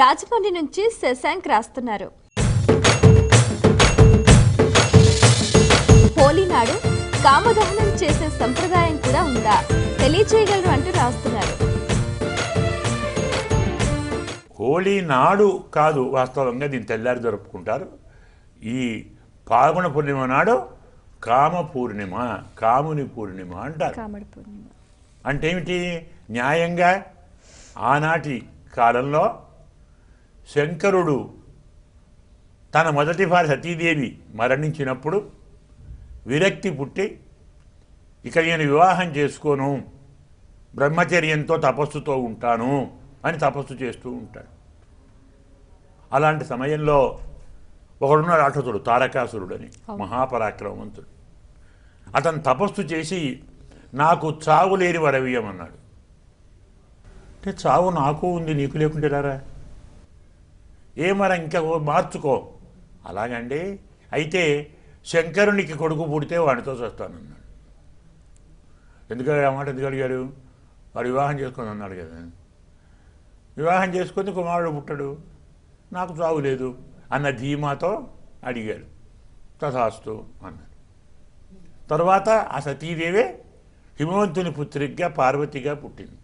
రాజమండ్రి నుంచి శశాంక్ రాస్తున్నారు. హోలీ నాడు కామదహనం చేసే సంప్రదాయం కూడా ఉందా? తెలియచేయగలరు అంటూ రాస్తున్నారు. హోలీ నాడు కాదు వాస్తవంగా దీన్ని తెల్లారి జరుపుకుంటారు. ఈ పాల్గొన పూర్ణిమ నాడు కామ పూర్ణిమ కాముని పూర్ణిమ అంటారు. కామడి పూర్ణిమ. అంటే ఏమిటి న్యాయంగా ఆనాటి కాలంలో శంకరుడు తన మొదటి భార్య సతీదేవి మరణించినప్పుడు విరక్తి పుట్టి ఇక నేను వివాహం చేసుకోను బ్రహ్మచర్యంతో తపస్సుతో ఉంటాను అని తపస్సు చేస్తూ ఉంటాడు. అలాంటి సమయంలో ఒకడున్న రాక్షసుడు తారకాసురుడు అని మహాపరాక్రమవంతుడు. అతను తపస్సు చేసి నాకు చావు లేని వరవీయమన్నాడు అంటే చావు నాకు ఉంది నీకు లేకుంటే రారా ఏమరా ఇంకా ఓ మార్చుకో. అలాగండి. అయితే శంకరునికి కొడుకు పుడితే వాడితో చేస్తానన్నాడు ఎందుకు ఆ మాట ఎందుకు అడిగాడు వాడు వివాహం చేసుకొని అన్నాడు కదా. వివాహం చేసుకొని కుమారుడు పుట్టాడు. నాకు చావు లేదు అన్న ధీమాతో అడిగాడు. తథాస్తు అన్నాడు. తర్వాత ఆ సతీదేవే హిమవంతుని పుత్రికగా పార్వతిగా పుట్టింది.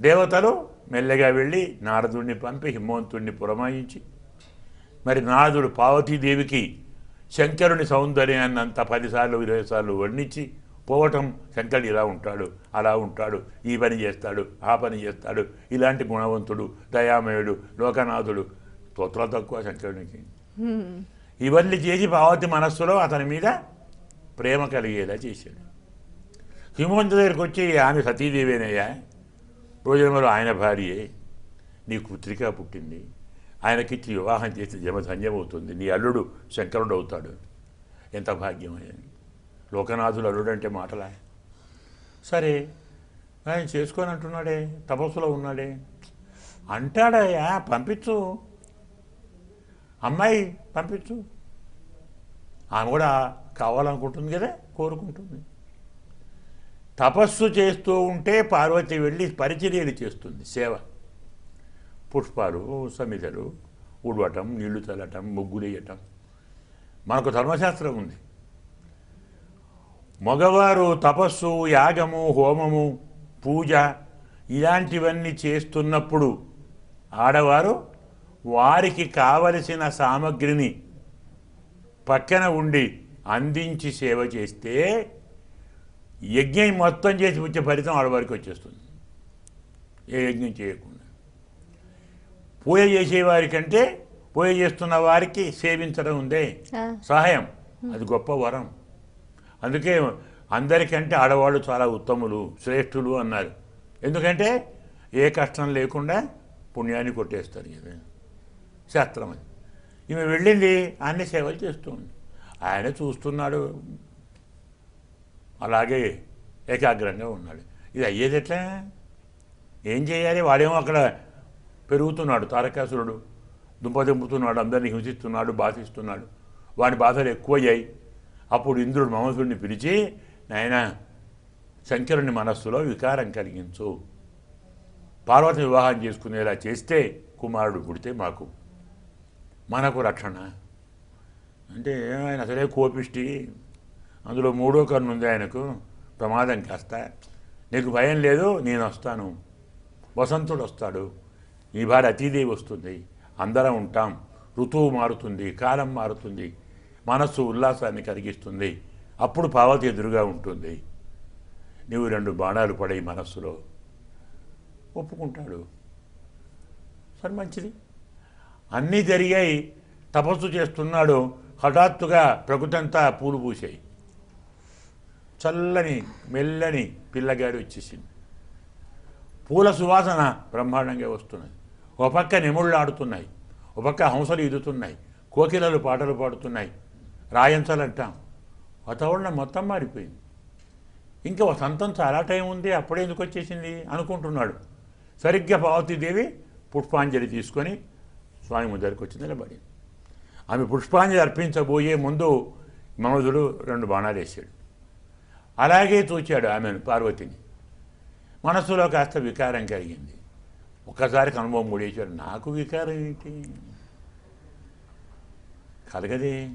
దేవతలు మెల్లగా వెళ్ళి నారదుడిని పంపి హిమవంతుడిని పురమాయించి మరి నారదుడు పార్వతీదేవికి శంకరుని సౌందర్యాన్ని అంత పదిసార్లు ఇరవై సార్లు వర్ణించి పోవటం శంకరుడు ఇలా ఉంటాడు అలా ఉంటాడు ఈ పని చేస్తాడు ఆ పని చేస్తాడు ఇలాంటి గుణవంతుడు దయామయుడు లోకనాథుడు స్తోత్రాలు తక్కువ శంకరునికి. ఇవన్నీ చేసి పార్వతి మనస్సులో అతని మీద ప్రేమ కలిగేలా చేశాడు. హిమవంతు దగ్గరికి వచ్చి ఆమె సతీదేవేనయ్యా రోజునమరు ఆయన భార్యే. నీ పుత్రిక పుట్టింది. ఆయనకిచ్చి వివాహం చేసి జమధన్యం ధన్యమవుతుంది నీ అల్లుడు శంకరుడు అవుతాడు ఎంత భాగ్యమయ్యా లోకనాథులు అల్లుడు అంటే మాటలా? సరే ఆయన చేసుకొని అంటున్నాడే తపస్సులో ఉన్నాడే. అంటాడయ్యా పంపించు. అమ్మాయి పంపించు. ఆమె కూడా కావాలనుకుంటుంది కదా కోరుకుంటుంది. తపస్సు చేస్తూ ఉంటే పార్వతి వెళ్ళి పరిచర్యలు చేస్తుంది సేవ. పుష్పాలు సమిధలు ఉడవటం నీళ్ళు చల్లటం ముగ్గులు వేయటం. మనకు ధర్మశాస్త్రం ఉంది. మగవారు తపస్సు యాగము హోమము పూజ ఇలాంటివన్నీ చేస్తున్నప్పుడు ఆడవారు వారికి కావలసిన సామగ్రిని పక్కన ఉండి అందించి సేవ చేస్తే యజ్ఞం మొత్తం చేసి వచ్చే ఫలితం ఆడవారికి వచ్చేస్తుంది. ఏ యజ్ఞం చేయకుండా. పూజ చేసేవారికంటే పూజ చేస్తున్న వారికి సేవించడం ఉందే. సహాయం. అది గొప్ప వరం. అందుకే అందరికంటే ఆడవాళ్ళు చాలా ఉత్తములు శ్రేష్ఠులు అన్నారు. ఎందుకంటే ఏ కష్టం లేకుండా పుణ్యాన్ని కొట్టేస్తారు కదా శాస్త్రం అది. ఈమె వెళ్ళింది అన్ని సేవలు చేస్తుంది ఆయన చూస్తున్నాడు అలాగే ఏకాగ్రంగా ఉన్నాడు. ఇది అయ్యేది ఎట్లా? ఏం చేయాలి? వాడేమో అక్కడ పెరుగుతున్నాడు తారకాసురుడు. దుంపదింపుతున్నాడు అందరినీ హింసిస్తున్నాడు బాధిస్తున్నాడు. వాడి బాధలు ఎక్కువయ్యాయి. అప్పుడు ఇంద్రుడు మమసుడిని పిలిచి నాయన శంకరుని మనస్సులో వికారం కలిగించు. పార్వతి వివాహం చేసుకునేలా చేస్తే కుమారుడు పుడితే మాకు మనకు రక్షణ. అంటే ఆయన అసలే కోపిష్టి అందులో మూడో కన్ను ఉంది ఆయనకు. ప్రమాదం కాస్త. నీకు భయం లేదు నేను వస్తాను. వసంతుడు వస్తాడు. ఈ భార్య అతీదేవి వస్తుంది. అందరం ఉంటాం. ఋతువు మారుతుంది కాలం మారుతుంది. మనస్సు ఉల్లాసాన్ని కలిగిస్తుంది. అప్పుడు పార్వతి ఎదురుగా ఉంటుంది. నీవు రెండు బాణాలు పడే మనస్సులో. ఒప్పుకుంటాడు. సరే మంచిది. అన్నీ జరిగాయి. తపస్సు చేస్తున్నాడు. హఠాత్తుగా ప్రకృతి అంతా పూలు పూసాయి. చల్లని మెల్లని పిల్లగాడి వచ్చేసింది పూల సువాసన బ్రహ్మాండంగా వస్తున్నది. ఒక పక్క నెముళ్ళు ఆడుతున్నాయి ఒక పక్క హంసలు ఈదుతున్నాయి కోకిలలు పాటలు పాడుతున్నాయి. రాయించాలంటాం. వాతావరణం మొత్తం మారిపోయింది. ఇంకా వసంతం చాలా టైం ఉంది అప్పుడే ఎందుకు వచ్చేసింది అనుకుంటున్నాడు. సరిగ్గా పార్వతీదేవి పుష్పాంజలి తీసుకొని స్వామి ముందరికి వచ్చి నిలబడింది. ఆమె పుష్పాంజలి అర్పించబోయే ముందు మనోజుడు రెండు బాణాలు వేసాడు అలాగే చూచాడు ఆమెను పార్వతిని. మనస్సులో కాస్త వికారం కలిగింది. ఒక్కసారి కనుభవం ముడేశాడు నాకు వికారం ఏంటి? కలగదే.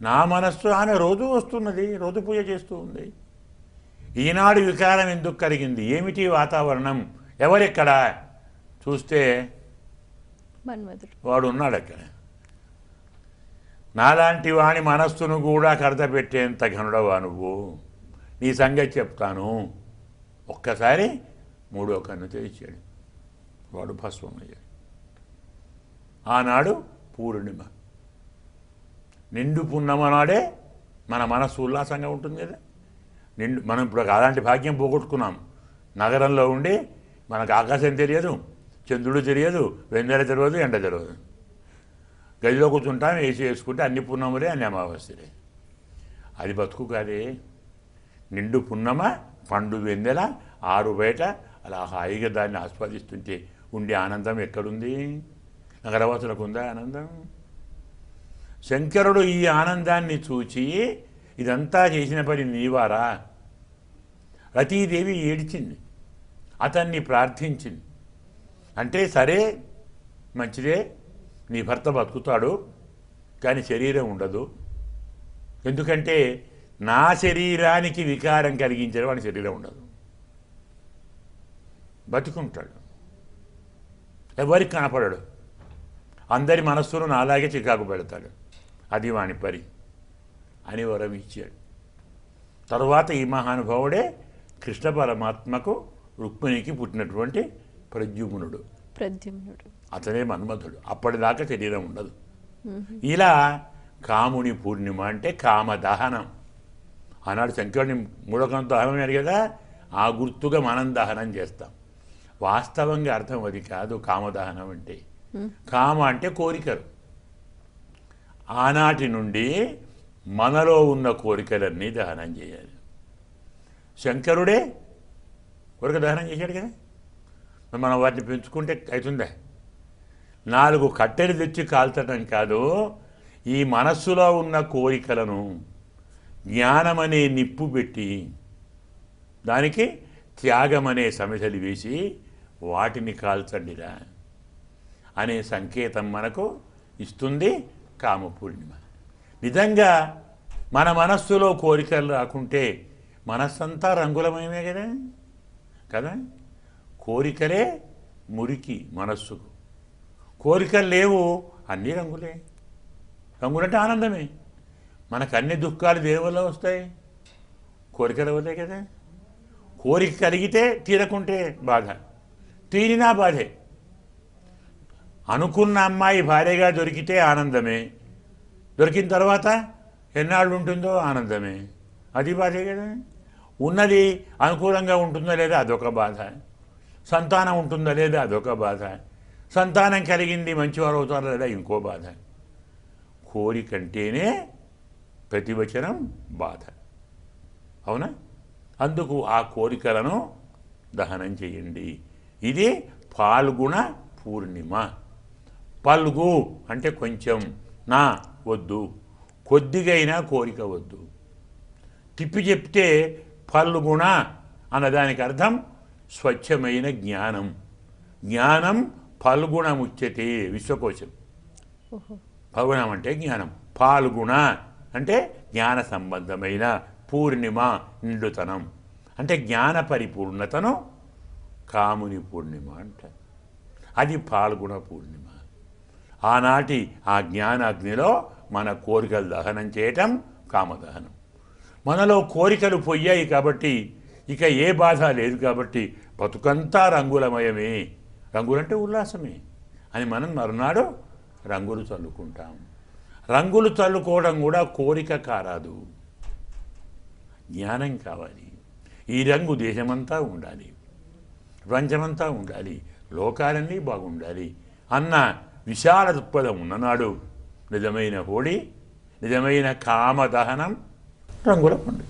నా మనస్సు ఆమె రోజు వస్తున్నది రోజు పూజ చేస్తూ ఉంది. ఈనాడు వికారం ఎందుకు కలిగింది? ఏమిటి వాతావరణం? ఎవరెక్కడ? చూస్తే వాడు ఉన్నాడు అక్కడ నాలాంటి వాణి మనస్సును కూడా కడత పెట్టేంత ఘనుడవా నువ్వు? నీ సంగతి చెప్తాను. ఒక్కసారి మూడో కన్ను తెరిచాడు. వాడు భస్వమయ్యాడు ఆనాడు పూర్ణిమ. నిండు పున్నమ నాడే మన మనస్సు ఉల్లాసంగా ఉంటుంది కదా. నిండు మనం ఇప్పుడు అలాంటి భాగ్యం పోగొట్టుకున్నాం. నగరంలో ఉండి మనకు ఆకాశం తెలియదు చంద్రుడు తెలియదు వెన్నెల తెలియదు ఎండ తెలియదు. గదిలో కూర్చుంటాం ఏసీ వేసుకుంటే అన్ని పున్నములే అన్ని అమావాస్యలే. అది బతుకు కాదే. నిండు పున్నమ పండు వెన్నెల ఆరు బయట అలా హాయిగా దాన్ని ఆస్వాదిస్తుంటే ఉండే ఆనందం ఎక్కడుంది? నగరవాసులకు ఉందా ఆనందం? శంకరుడు ఈ ఆనందాన్ని చూచి ఇదంతా చేసిన పని నీవారా? రతీదేవి ఏడిచింది. అతన్ని ప్రార్థించింది. అంటే సరే మంచిదే నీ భర్త బతుకుతాడు కానీ శరీరం ఉండదు. ఎందుకంటే నా శరీరానికి వికారం కలిగించిన వాడి శరీరం ఉండదు. బతుకుంటాడు. ఎవరికి కనపడడు. అందరి మనస్సును నాలాగే చికాకు పెడతాడు. అది వాని పరి. అని వరం ఇచ్చాడు. తరువాత ఈ మహానుభావుడే కృష్ణ పరమాత్మకు రుక్మిణికి పుట్టినటువంటి ప్రద్యుమ్నుడు. ప్రద్యుమ్నుడు. అతనే మన్మధుడు. అప్పటిదాకా శరీరం ఉండదు. ఇలా కాముని పూర్ణిమ అంటే కామదహనం. ఆనాడు శంకరుని మూడకం దహనం కదా ఆ గుర్తుగా మనం దహనం చేస్తాం. వాస్తవంగా అర్థం అది కాదు కామదహనం అంటే. కామ అంటే కోరికలు. ఆనాటి నుండి మనలో ఉన్న కోరికలన్నీ దహనం చేయాలి. శంకరుడే కోరిక దహనం చేశాడు కదా? మనం వాటిని పెంచుకుంటే అవుతుందా? నాలుగు కట్టెలు తెచ్చి కాల్చడం కాదు ఈ మనస్సులో ఉన్న కోరికలను జ్ఞానమనే నిప్పు పెట్టి దానికి త్యాగమనే సమిధలు వేసి వాటిని కాల్చండిరా అనే సంకేతం మనకు ఇస్తుంది కామ పూర్ణిమ నిజంగా మన మనస్సులో కోరికలు రాకుంటే మనస్సంతా రంగులమయమే కదా? కదా? కోరికలే మురికి మనస్సుకు. కోరికలు లేవు అన్ని రంగులే. రంగులంటే ఆనందమే. మనకు అన్ని దుఃఖాలు దేని వల్ల వస్తాయి. కోరికల వల్లే కదా. కోరిక కలిగితే తీరకుంటే బాధ. తీరినా బాధే. అనుకున్న అమ్మాయి భార్యగా దొరికితే ఆనందమే. దొరికిన తర్వాత ఎన్నాళ్ళు ఉంటుందో ఆనందమే. అది బాధే కదా. ఉన్నది అనుకూలంగా ఉంటుందో లేదా అదొక బాధ. సంతానం ఉంటుందా లేదా? అదొక బాధ. సంతానం కలిగింది మంచివారు అవుతారో లేదా? ఇంకో బాధ. కోరికంటేనే ప్రతివచనం బాధ. అవునా? అందుకు ఆ కోరికలను దహనం చేయండి. ఇది పాల్గుణ పూర్ణిమ. పల్గు అంటే కొంచెం నా వద్దు. కొద్దిగైనా కోరిక వద్దు. తిప్పి చెప్తే పల్గుణ అన్నదానికి అర్థం స్వచ్ఛమైన జ్ఞానం. జ్ఞానం ఫల్గుణముచ్యతే విశ్వకోశం. ఫల్గుణం అంటే జ్ఞానం. పాల్గుణ అంటే జ్ఞాన సంబంధమైన పూర్ణిమ నిండుతనం. అంటే జ్ఞాన పరిపూర్ణతను కాముని పూర్ణిమ అంటారు. అది పాల్గొన పూర్ణిమ. ఆనాటి ఆ జ్ఞానాగ్నిలో మన కోరికలు దహనం చేయటం కామదహనం. మనలో కోరికలు పొయ్యాయి కాబట్టి ఇక ఏ బాధ లేదు కాబట్టి బతుకంతా రంగులమయమే. రంగులంటే ఉల్లాసమే. అని మనం మరునాడు రంగులు చల్లుకుంటాం. రంగులు చల్లుకోవడం కూడా కోరిక కారాదు. జ్ఞానం కావాలి. ఈ రంగు దేశమంతా ఉండాలి. ప్రపంచమంతా ఉండాలి. లోకాలన్నీ బాగుండాలి. అన్న విశాల దృక్పథం ఉన్ననాడు నిజమైన హోళీ నిజమైన కామదహనం రంగుల పండుగ.